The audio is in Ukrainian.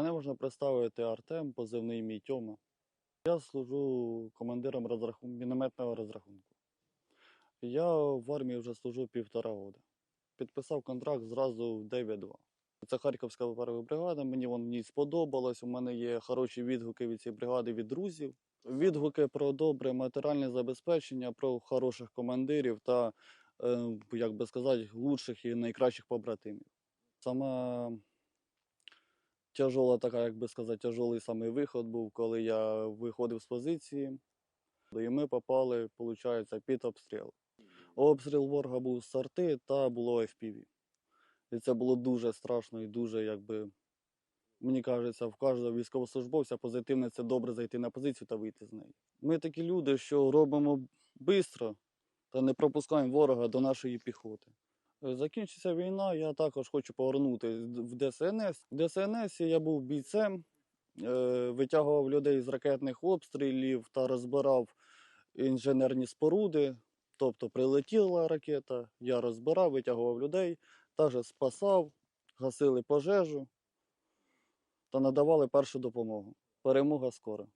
Мене можна представити Артем, позивний мій Тьома. Я служу командиром розрахун... мінометного розрахунку. Я в армії вже служу півтора року. Підписав контракт зразу в 9-2. Це Харківська перша бригада, мені вона в сподобалось. У мене є хороші відгуки від цієї бригади від друзів. Відгуки про добре матеріальне забезпечення, про хороших командирів та, е, як би сказати, лучших і найкращих побратимів. Сама тяжола така, як би сказати, тяжолий самий виход був, коли я виходив з позиції, і ми попали, виходить, під обстріл. Обстріл ворога був з сорти та було FPV. І це було дуже страшно і дуже, якби, мені кажеться, в кожного військовослужбовця позитивне це добре зайти на позицію та вийти з неї. Ми такі люди, що робимо швидко та не пропускаємо ворога до нашої піхоти. Е, Закінчиться війна, я також хочу повернути в ДСНС. В ДСНС я був бійцем, е, витягував людей з ракетних обстрілів та розбирав інженерні споруди. Тобто прилетіла ракета, я розбирав, витягував людей, також спасав, гасили пожежу та надавали першу допомогу. Перемога скоро.